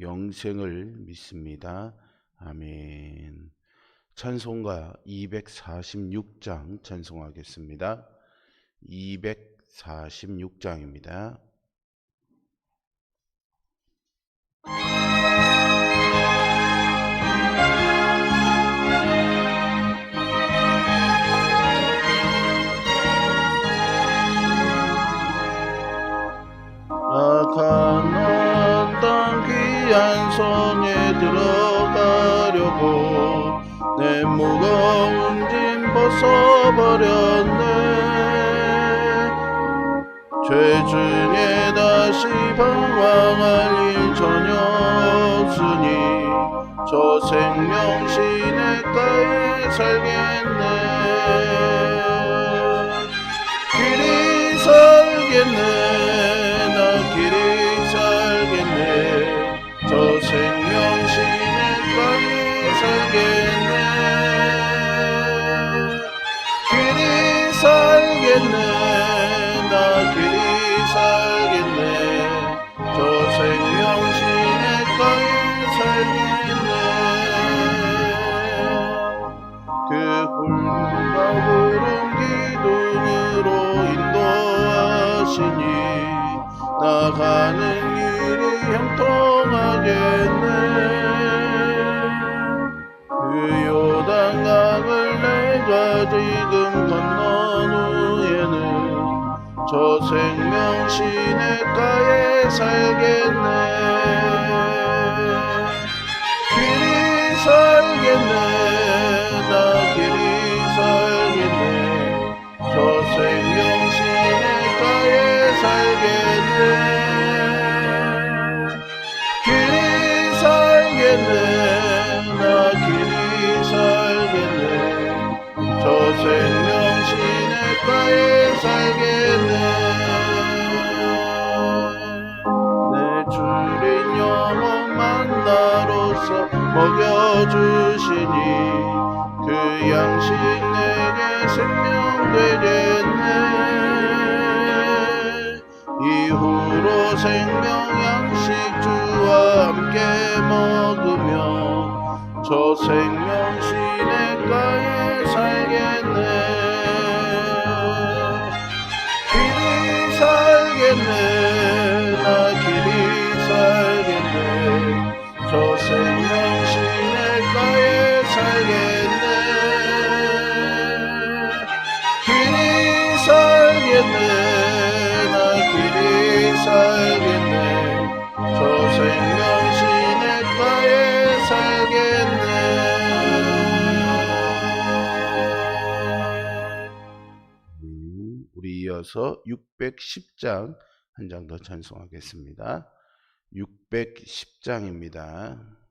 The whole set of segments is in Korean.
영생을 믿습니다. 아멘. 찬송가 246장 찬송하겠습니다. 246장입니다. 가 들어가려고 내 무거운 짐 벗어버렸네. 죄 중에 다시 방황할 일 전혀 없으니 저 생명 시냇가에 살겠네. 길이 살겠네. 나 길이 하시니 나가는 길이 형통하겠네. 그 요단강을 내가 지금 건넌 후에는 저 생명 시냇가에 살겠네. 길이 살겠네 살겠 이어서 610장 한 장 더 찬송하겠습니다. 610장입니다.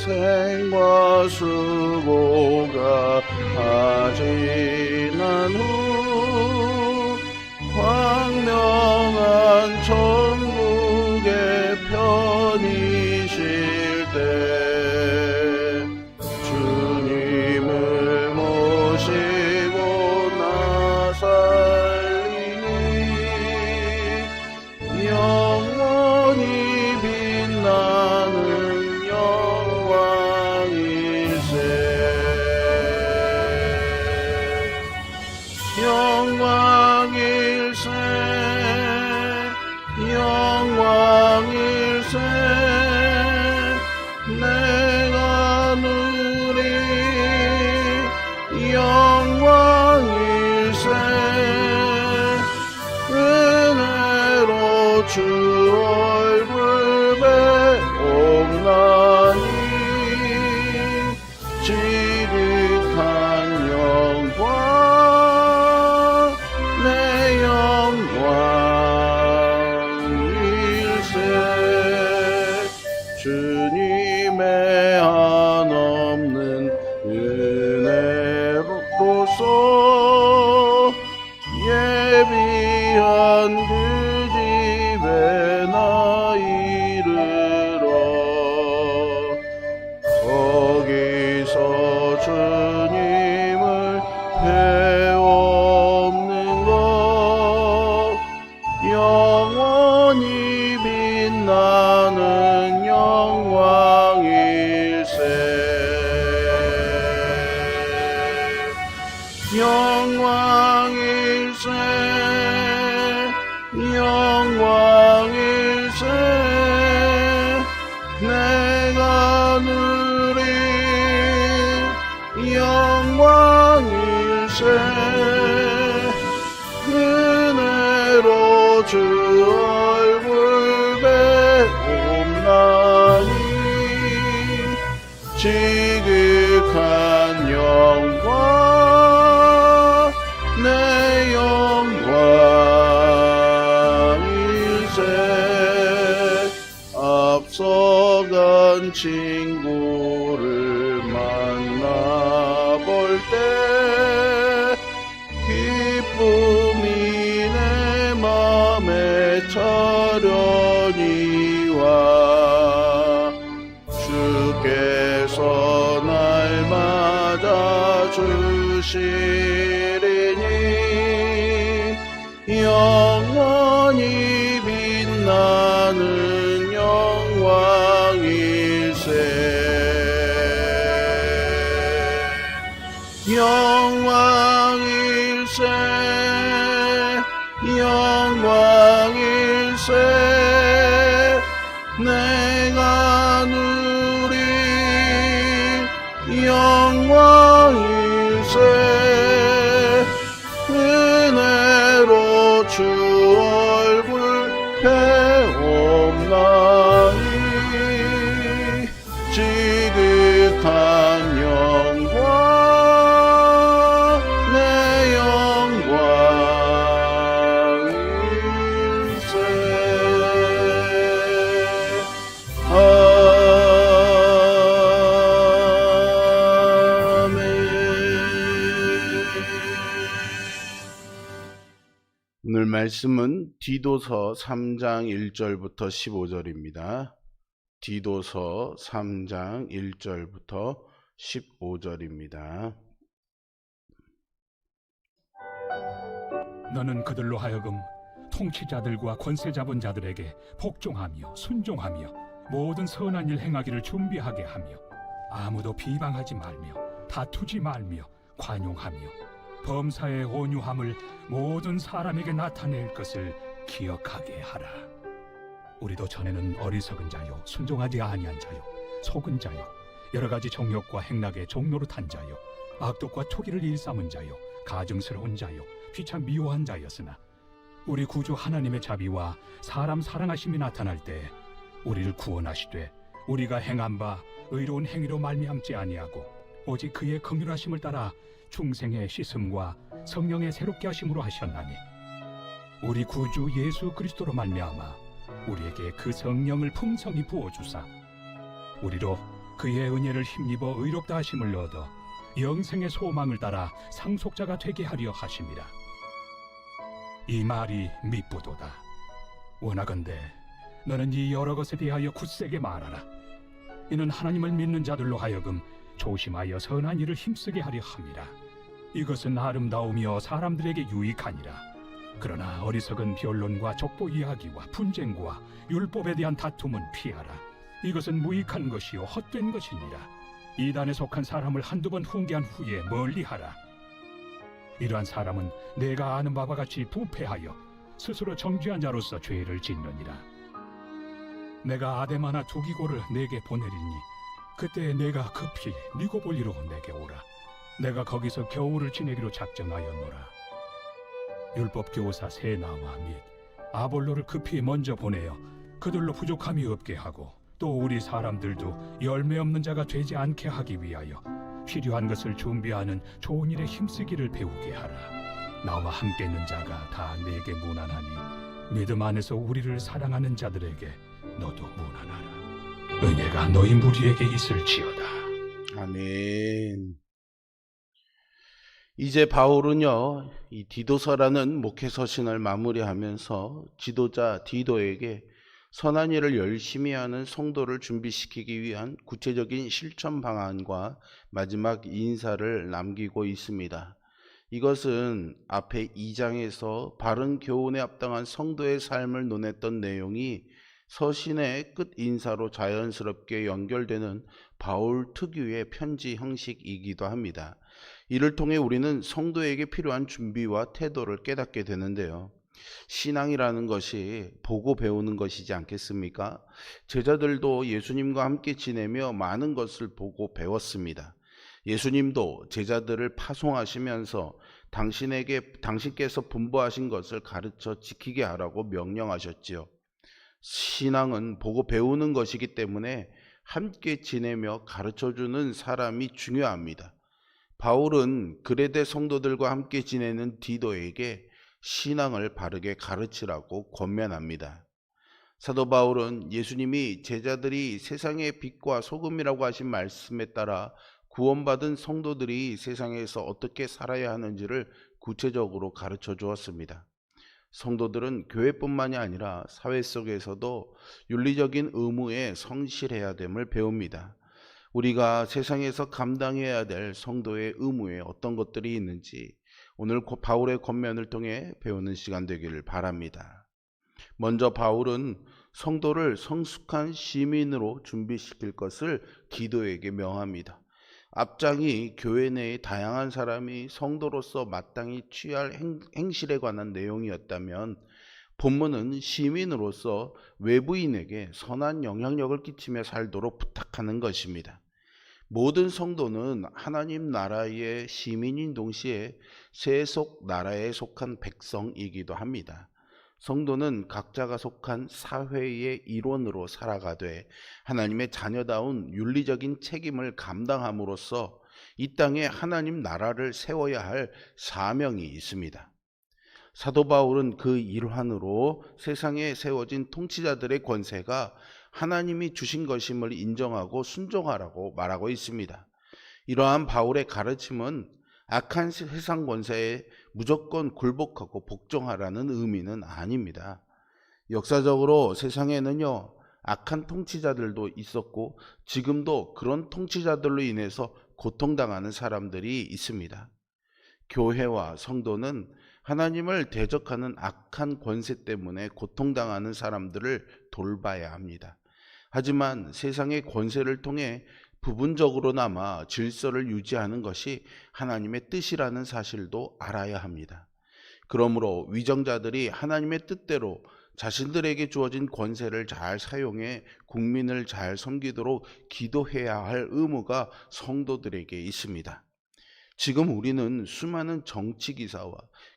고생과 수고가 다 지난 후 광명한 천국의 편 영광일세 이 지극한 영광 내 영광일세 앞서간 친구 주시리니 영원히 빛나는 영광일세. 영광 말씀은 디도서 3장 1절부터 15절입니다. 디도서 3장 1절부터 15절입니다. 너는 그들로 하여금 통치자들과 권세 잡은 자들에게 복종하며 순종하며 모든 선한 일 행하기를 준비하게 하며 아무도 비방하지 말며 다투지 말며 관용하며 범사의 온유함을 모든 사람에게 나타낼 것을 기억하게 하라. 우리도 전에는 어리석은 자요 순종하지 아니한 자요 속은 자요 여러 가지 정욕과 행락의 종로로 탄 자요 악독과 토기를 일삼은 자요 가증스러운 자요 피차 미워한 자였으나 우리 구주 하나님의 자비와 사람 사랑하심이 나타날 때 우리를 구원하시되 우리가 행한 바 의로운 행위로 말미암지 아니하고 오직 그의 긍휼하심을 따라 중생의 씻음과 성령의 새롭게 하심으로 하셨나니 우리 구주 예수 그리스도로 말미암아 우리에게 그 성령을 풍성히 부어 주사 우리로 그의 은혜를 힘입어 의롭다 하심을 얻어 영생의 소망을 따라 상속자가 되게 하려 하심이라. 이 말이 미쁘도다. 원하건대 너는 이 여러 것에 대하여 굳세게 말하라. 이는 하나님을 믿는 자들로 하여금 조심하여 선한 일을 힘쓰게 하려 함이라. 이것은 아름다우며 사람들에게 유익하니라. 그러나 어리석은 변론과 족보 이야기와 분쟁과 율법에 대한 다툼은 피하라. 이것은 무익한 것이요 헛된 것이니라. 이단에 속한 사람을 한두 번 훈계한 후에 멀리하라. 이러한 사람은 내가 아는 바와 같이 부패하여 스스로 정죄한 자로서 죄를 짓느니라. 내가 아데마나 두기고를 내게 보내리니 그때 내가 급히 니고볼리로 내게 오라. 내가 거기서 겨울을 지내기로 작정하였노라. 율법 교사 세나와 및 아볼로를 급히 먼저 보내어 그들로 부족함이 없게 하고 또 우리 사람들도 열매 없는 자가 되지 않게 하기 위하여 필요한 것을 준비하는 좋은 일에 힘쓰기를 배우게 하라. 나와 함께 있는 자가 다 내게 무난하니 믿음 안에서 우리를 사랑하는 자들에게 너도 무난하라. 은혜가 너희 무리에게 있을지어다. 아멘. 이제 바울은요, 이 디도서라는 목회 서 신을 마무리하면서 지도자 디도에게 선한 일을 열심히 하는 성도를 준비시키기 위한 구체적인 실천 방안과 마지막 인사를 남기고 있습니다. 이것은 앞에 2장에서 바른 교훈에 합당한 성도의 삶을 논했던 내용이 서신의 끝 인사로 자연스럽게 연결되는 바울 특유의 편지 형식이기도 합니다. 이를 통해 우리는 성도에게 필요한 준비와 태도를 깨닫게 되는데요. 신앙이라는 것이 보고 배우는 것이지 않겠습니까? 제자들도 예수님과 함께 지내며 많은 것을 보고 배웠습니다. 예수님도 제자들을 파송하시면서 당신에게 당신께서 분부하신 것을 가르쳐 지키게 하라고 명령하셨지요. 신앙은 보고 배우는 것이기 때문에 함께 지내며 가르쳐 주는 사람이 중요합니다. 바울은 그레데 성도들과 함께 지내는 디도에게 신앙을 바르게 가르치라고 권면합니다. 사도 바울은 예수님이 제자들이 세상의 빛과 소금이라고 하신 말씀에 따라 구원받은 성도들이 세상에서 어떻게 살아야 하는지를 구체적으로 가르쳐 주었습니다. 성도들은 교회뿐만이 아니라 사회 속에서도 윤리적인 의무에 성실해야 됨을 배웁니다. 우리가 세상에서 감당해야 될 성도의 의무에 어떤 것들이 있는지 오늘 고- 바울의 권면을 통해 배우는 시간 되기를 바랍니다. 먼저 바울은 성도를 성숙한 시민으로 준비시킬 것을 기도에게 명합니다. 앞장이 교회 내의 다양한 사람이 성도로서 마땅히 취할 행, 행실에 관한 내용이었다면 본문은 시민으로서 외부인에게 선한 영향력을 끼치며 살도록 부탁하는 것입니다. 모든 성도는 하나님 나라의 시민인 동시에 세속 나라에 속한 백성이기도 합니다. 성도는 각자가 속한 사회의 일원으로 살아가되 하나님의 자녀다운 윤리적인 책임을 감당함으로써 이 땅에 하나님 나라를 세워야 할 사명이 있습니다. 사도 바울은 그 일환으로 세상에 세워진 통치자들의 권세가 하나님이 주신 것임을 인정하고 순종하라고 말하고 있습니다. 이러한 바울의 가르침은 악한 세상 권세에 무조건 굴복하고 복종하라는 의미는 아닙니다. 역사적으로 세상에는요, 악한 통치자들도 있었고, 지금도 그런 통치자들로 인해서 고통당하는 사람들이 있습니다. 교회와 성도는 하나님을 대적하는 악한 권세 때문에 고통당하는 사람들을 돌봐야 합니다. 하지만 세상의 권세를 통해 부분적으로나마 질서를 유지하는 것이 하나님의 뜻이라는 사실도 알아야 합니다. 그러므로 위정자들이 하나님의 뜻대로 자신들에게 주어진 권세를 잘 사용해 국민을 잘 섬기도록 기도해야 할 의무가 성도들에게 있습니다. 지금 우리는 수많은 정치 기사와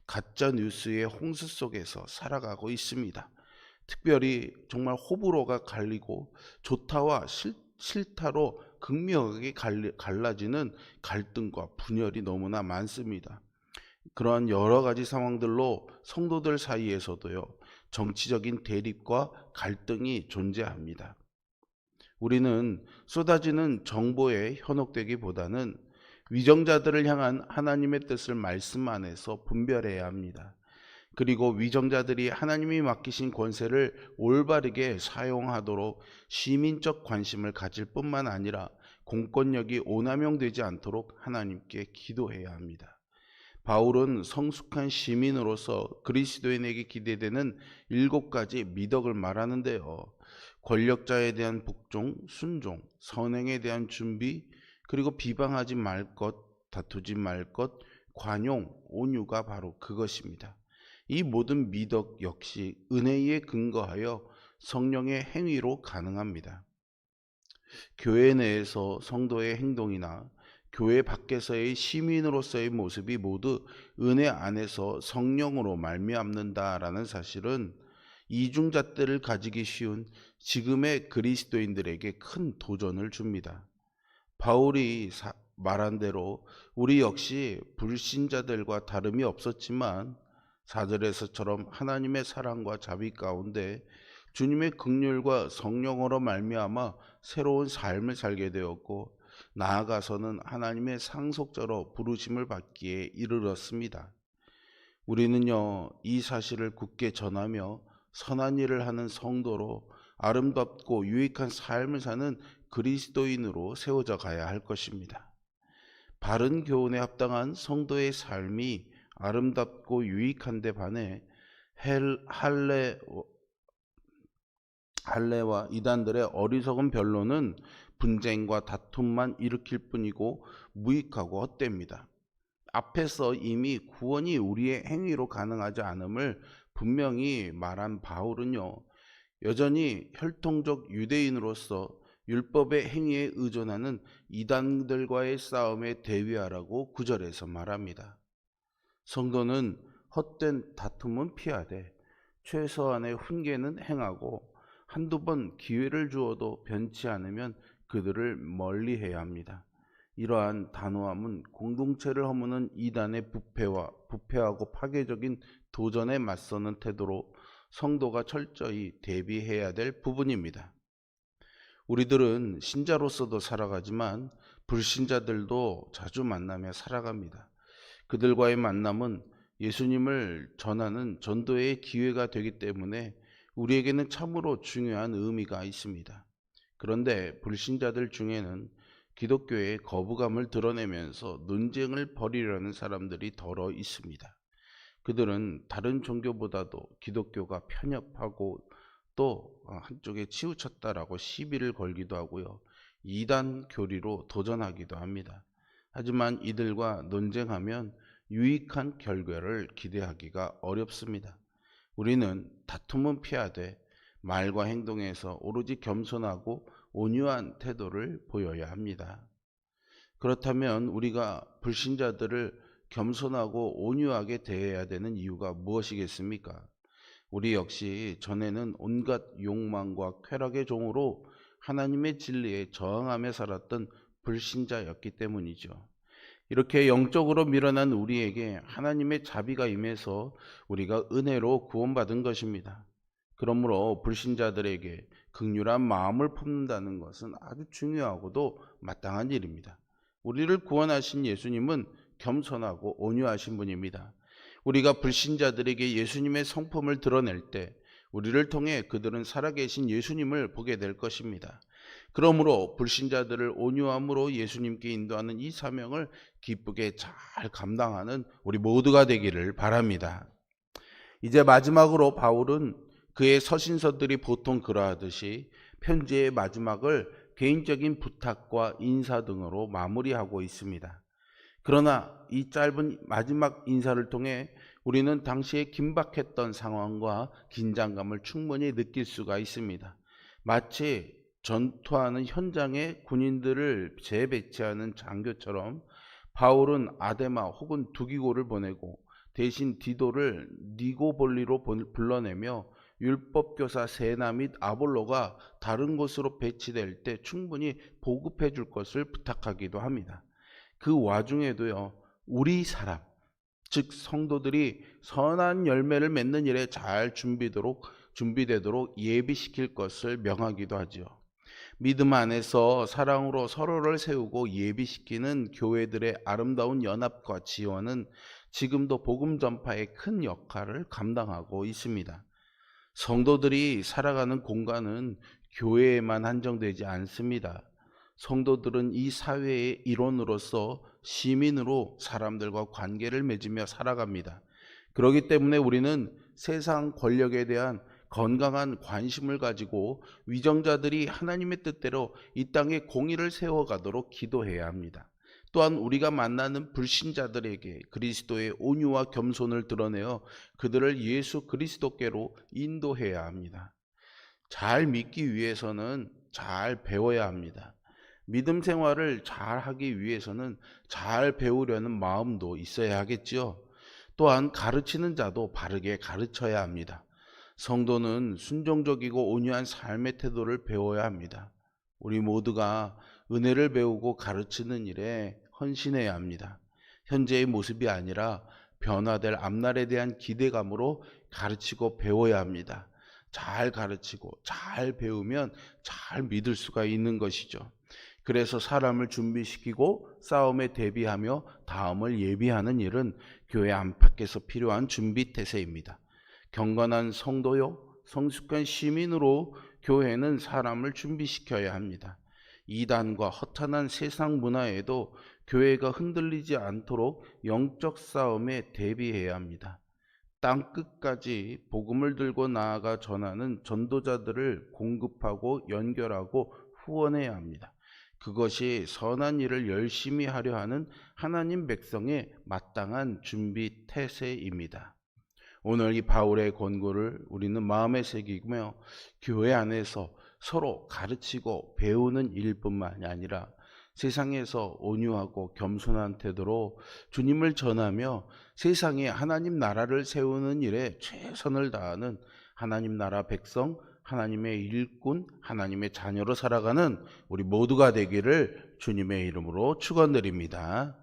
가짜 뉴스의 홍수 속에서 살아가고 있습니다. 특별히 정말 호불호가 갈리고 좋다와 싫, 싫다로 극명하게 갈라지는 갈등과 분열이 너무나 많습니다. 그러한 여러 가지 상황들로 성도들 사이에서도요, 정치적인 대립과 갈등이 존재합니다. 우리는 쏟아지는 정보에 현혹되기보다는 위정자들을 향한 하나님의 뜻을 말씀 안에서 분별해야 합니다. 그리고 위정자들이 하나님이 맡기신 권세를 올바르게 사용하도록 시민적 관심을 가질 뿐만 아니라 공권력이 오남용되지 않도록 하나님께 기도해야 합니다. 바울은 성숙한 시민으로서 그리스도인에게 기대되는 일곱 가지 미덕을 말하는데요. 권력자에 대한 복종, 순종, 선행에 대한 준비, 그리고 비방하지 말 것, 다투지 말 것, 관용, 온유가 바로 그것입니다. 이 모든 미덕 역시 은혜에 근거하여 성령의 행위로 가능합니다. 교회 내에서 성도의 행동이나 교회 밖에서의 시민으로서의 모습이 모두 은혜 안에서 성령으로 말미암는다라는 사실은 이중잣대를 가지기 쉬운 지금의 그리스도인들에게 큰 도전을 줍니다. 바울이 사- 말한 대로 우리 역시 불신자들과 다름이 없었지만 사절에서처럼 하나님의 사랑과 자비 가운데 주님의 긍휼과 성령으로 말미암아 새로운 삶을 살게 되었고 나아가서는 하나님의 상속자로 부르심을 받기에 이르렀습니다. 우리는요 이 사실을 굳게 전하며 선한 일을 하는 성도로 아름답고 유익한 삶을 사는 그리스도인으로 세워져 가야 할 것입니다. 바른 교훈에 합당한 성도의 삶이 아름답고 유익한데 반해 헬, 할레 할레와 이단들의 어리석은 변론은 분쟁과 다툼만 일으킬 뿐이고 무익하고 헛됩니다. 앞에서 이미 구원이 우리의 행위로 가능하지 않음을 분명히 말한 바울은요, 여전히 혈통적 유대인으로서 율법의 행위에 의존하는 이단들과의 싸움에 대위하라고 구절에서 말합니다. 성도는 헛된 다툼은 피하되 최소한의 훈계는 행하고 한두 번 기회를 주어도 변치 않으면 그들을 멀리 해야 합니다. 이러한 단호함은 공동체를 허무는 이단의 부패와 부패하고 파괴적인 도전에 맞서는 태도로 성도가 철저히 대비해야 될 부분입니다. 우리들은 신자로서도 살아가지만 불신자들도 자주 만나며 살아갑니다. 그들과의 만남은 예수님을 전하는 전도의 기회가 되기 때문에 우리에게는 참으로 중요한 의미가 있습니다. 그런데 불신자들 중에는 기독교의 거부감을 드러내면서 논쟁을 벌이려는 사람들이 더러 있습니다. 그들은 다른 종교보다도 기독교가 편협하고 또 한쪽에 치우쳤다라고 시비를 걸기도 하고요. 이단 교리로 도전하기도 합니다. 하지만 이들과 논쟁하면 유익한 결과를 기대하기가 어렵습니다. 우리는 다툼은 피하되 말과 행동에서 오로지 겸손하고 온유한 태도를 보여야 합니다. 그렇다면 우리가 불신자들을 겸손하고 온유하게 대해야 되는 이유가 무엇이겠습니까? 우리 역시 전에는 온갖 욕망과 쾌락의 종으로 하나님의 진리에 저항하며 살았던 불신자였기 때문이죠. 이렇게 영적으로 밀어난 우리에게 하나님의 자비가 임해서 우리가 은혜로 구원받은 것입니다. 그러므로 불신자들에게 극률한 마음을 품는다는 것은 아주 중요하고도 마땅한 일입니다. 우리를 구원하신 예수님은 겸손하고 온유하신 분입니다. 우리가 불신자들에게 예수님의 성품을 드러낼 때 우리를 통해 그들은 살아계신 예수님을 보게 될 것입니다. 그러므로 불신자들을 온유함으로 예수님께 인도하는 이 사명을 기쁘게 잘 감당하는 우리 모두가 되기를 바랍니다. 이제 마지막으로 바울은 그의 서신서들이 보통 그러하듯이 편지의 마지막을 개인적인 부탁과 인사 등으로 마무리하고 있습니다. 그러나 이 짧은 마지막 인사를 통해 우리는 당시에 긴박했던 상황과 긴장감을 충분히 느낄 수가 있습니다. 마치 전투하는 현장에 군인들을 재배치하는 장교처럼 바울은 아데마 혹은 두기고를 보내고 대신 디도를 니고볼리로 불러내며 율법교사 세나 및 아볼로가 다른 곳으로 배치될 때 충분히 보급해 줄 것을 부탁하기도 합니다. 그 와중에도요, 우리 사람, 즉 성도들이 선한 열매를 맺는 일에 잘 준비도록 준비되도록 예비시킬 것을 명하기도 하지요. 믿음 안에서 사랑으로 서로를 세우고 예비시키는 교회들의 아름다운 연합과 지원은 지금도 복음 전파에 큰 역할을 감당하고 있습니다. 성도들이 살아가는 공간은 교회에만 한정되지 않습니다. 성도들은 이 사회의 일원으로서 시민으로 사람들과 관계를 맺으며 살아갑니다. 그렇기 때문에 우리는 세상 권력에 대한 건강한 관심을 가지고 위정자들이 하나님의 뜻대로 이 땅에 공의를 세워가도록 기도해야 합니다. 또한 우리가 만나는 불신자들에게 그리스도의 온유와 겸손을 드러내어 그들을 예수 그리스도께로 인도해야 합니다. 잘 믿기 위해서는 잘 배워야 합니다. 믿음 생활을 잘 하기 위해서는 잘 배우려는 마음도 있어야 하겠지요. 또한 가르치는 자도 바르게 가르쳐야 합니다. 성도는 순종적이고 온유한 삶의 태도를 배워야 합니다. 우리 모두가 은혜를 배우고 가르치는 일에 헌신해야 합니다. 현재의 모습이 아니라 변화될 앞날에 대한 기대감으로 가르치고 배워야 합니다. 잘 가르치고 잘 배우면 잘 믿을 수가 있는 것이죠. 그래서 사람을 준비시키고 싸움에 대비하며 다음을 예비하는 일은 교회 안팎에서 필요한 준비 태세입니다. 경건한 성도요, 성숙한 시민으로 교회는 사람을 준비시켜야 합니다. 이단과 허탄한 세상 문화에도 교회가 흔들리지 않도록 영적 싸움에 대비해야 합니다. 땅 끝까지 복음을 들고 나아가 전하는 전도자들을 공급하고 연결하고 후원해야 합니다. 그것이 선한 일을 열심히 하려 하는 하나님 백성의 마땅한 준비 태세입니다. 오늘 이 바울의 권고를 우리는 마음에 새기며 교회 안에서 서로 가르치고 배우는 일뿐만이 아니라 세상에서 온유하고 겸손한 태도로 주님을 전하며 세상에 하나님 나라를 세우는 일에 최선을 다하는 하나님 나라 백성, 하나님의 일꾼, 하나님의 자녀로 살아가는 우리 모두가 되기를 주님의 이름으로 축원드립니다.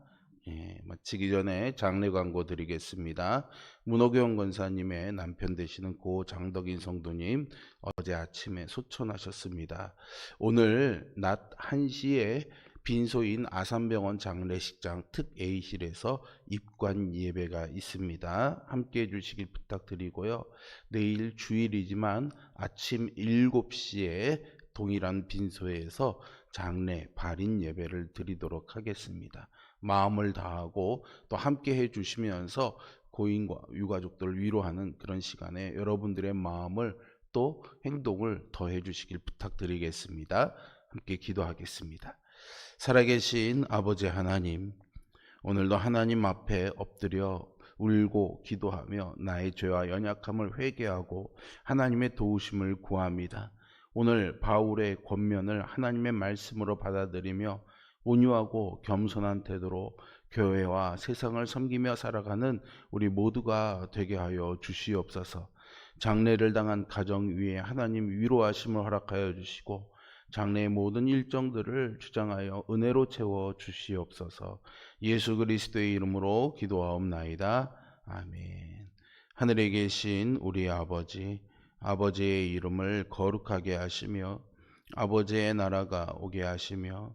예, 마치기 전에 장례 광고 드리겠습니다. 문호경 권사님의 남편 되시는 고 장덕인 성도님 어제 아침에 소천하셨습니다. 오늘 낮 1시에 빈소인 아산병원 장례식장 특 A실에서 입관 예배가 있습니다. 함께 해주시길 부탁드리고요. 내일 주일이지만 아침 7시에 동일한 빈소에서 장례 발인 예배를 드리도록 하겠습니다. 마음을 다하고 또 함께 해주시면서 고인과 유가족들을 위로하는 그런 시간에 여러분들의 마음을 또 행동을 더해 주시길 부탁드리겠습니다. 함께 기도하겠습니다. 살아계신 아버지 하나님, 오늘도 하나님 앞에 엎드려 울고 기도하며 나의 죄와 연약함을 회개하고 하나님의 도우심을 구합니다. 오늘 바울의 권면을 하나님의 말씀으로 받아들이며 온유하고 겸손한 태도로 교회와 세상을 섬기며 살아가는 우리 모두가 되게 하여 주시옵소서. 장례를 당한 가정 위에 하나님 위로하심을 허락하여 주시고 장래의 모든 일정들을 주장하여 은혜로 채워 주시옵소서. 예수 그리스도의 이름으로 기도하옵나이다. 아멘. 하늘에 계신 우리 아버지, 아버지의 이름을 거룩하게 하시며 아버지의 나라가 오게 하시며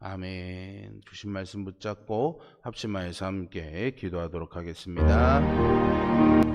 아멘. 주신 말씀 붙잡고 합심하여서 함께 기도하도록 하겠습니다.